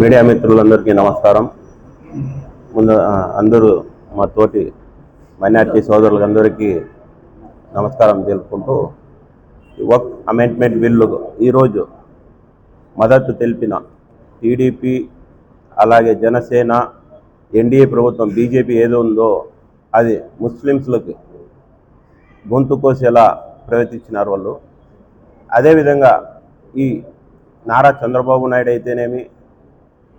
Media మిత్రులందరికీ నమస్కారం. ముందు అందరూ మా తోటి మైనార్టీ సోదరులందరికీ నమస్కారం తెలుపుకుంటూ ఈ వర్క్ అమెండ్మెంట్ బిల్లు ఈరోజు మద్దతు తెలిపిన టీడీపీ అలాగే జనసేన ఎన్డీఏ ప్రభుత్వం బీజేపీ ఏదో ఉందో అది ముస్లిమ్స్లకు గొంతు కోసేలా ప్రవర్తించినారు వాళ్ళు. అదేవిధంగా ఈ నారా చంద్రబాబు నాయుడు అయితేనేమి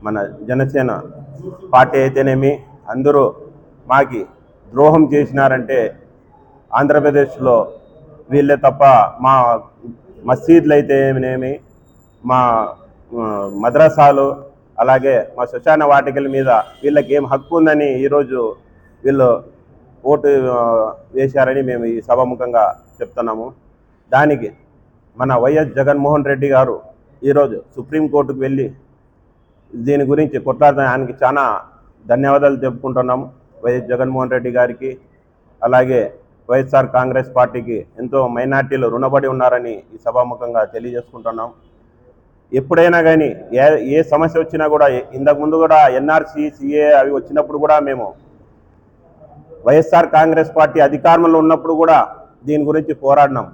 మన జనసేన పార్టీ అయితేనేమి అందరూ మాకి ద్రోహం చేసినారంటే ఆంధ్రప్రదేశ్లో వీళ్ళే తప్ప మా మసీదులు అయితేనేమి మా మద్రాసాలు మద్రసాలు అలాగే మా శ్మశాన వాటికల మీద వీళ్ళకి ఏం హక్కు ఉందని ఈరోజు వీళ్ళు ఓటు వేశారని మేము ఈ సభాముఖంగా చెప్తున్నాము. దానికి మన వైఎస్ జగన్మోహన్ రెడ్డి గారు ఈరోజు సుప్రీంకోర్టుకు వెళ్ళి దీని గురించి కొట్లాడుతున్న ఆయనకి చాలా ధన్యవాదాలు చెప్పుకుంటున్నాము వైఎస్ జగన్మోహన్ రెడ్డి గారికి అలాగే వైఎస్ఆర్ కాంగ్రెస్ పార్టీకి ఎంతో మైనార్టీలు రుణపడి ఉన్నారని ఈ సభాముఖంగా తెలియజేసుకుంటున్నాం. ఎప్పుడైనా కానీ ఏ ఏ సమస్య వచ్చినా కూడా ఇంతకుముందు కూడా ఎన్ఆర్సీ సిఏ అవి వచ్చినప్పుడు కూడా మేము వైఎస్ఆర్ కాంగ్రెస్ పార్టీ అధికారంలో ఉన్నప్పుడు కూడా దీని గురించి పోరాడినాం.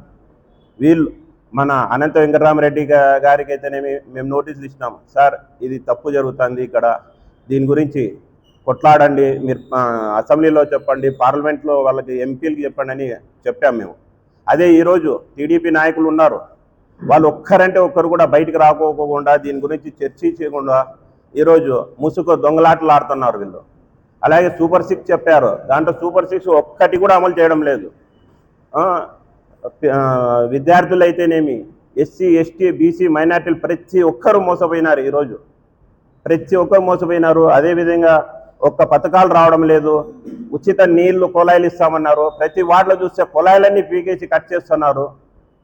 వీళ్ళు మన అనంత వెంకటరామరెడ్డి గారికి అయితేనేమి మేము నోటీసులు ఇచ్చినాం సార్ ఇది తప్పు జరుగుతుంది ఇక్కడ. దీని గురించి కొట్లాడండి. మీరు అసెంబ్లీలో చెప్పండి. పార్లమెంట్లో వాళ్ళకి ఎంపీలకి చెప్పండి అని చెప్పాం మేము. అదే ఈరోజు టీడీపీ నాయకులు ఉన్నారు. వాళ్ళు ఒక్కరంటే ఒక్కరు కూడా బయటికి రాకోకుండా దీని గురించి చర్చించకుండా ఈరోజు ముసుగు దొంగలాటలు ఆడుతున్నారు వీళ్ళు. అలాగే సూపర్ సిక్స్ చెప్పారు. దాంట్లో సూపర్ సిక్స్ ఒక్కటి కూడా అమలు చేయడం లేదు. విద్యార్థులు అయితేనేమి ఎస్సీ ఎస్టీ బీసీ మైనార్టీలు ప్రతి ఒక్కరు మోసపోయినారు ఈరోజు. ప్రతి ఒక్కరు మోసపోయినారు. అదేవిధంగా ఒక్క పథకాలు రావడం లేదు. ఉచిత నీళ్ళు కుళాయిలు ఇస్తామన్నారు. ప్రతి వార్డులో చూస్తే కుళాయిలన్నీ పీకేసి కట్ చేస్తున్నారు.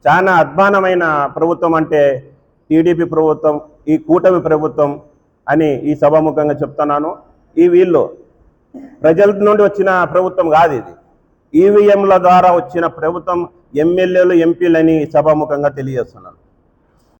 చాలా అధ్వానమైన ప్రభుత్వం అంటే టీడీపీ ప్రభుత్వం ఈ కూటమి ప్రభుత్వం అని ఈ సభాముఖంగా చెప్తున్నాను. ఈ వీళ్ళు ప్రజల నుండి వచ్చిన ప్రభుత్వం కాదు ఇది. ఈవీఎంల ద్వారా వచ్చిన ప్రభుత్వం ఎమ్మెల్యేలు ఎంపీలని సభాముఖంగా తెలియజేస్తున్నాను.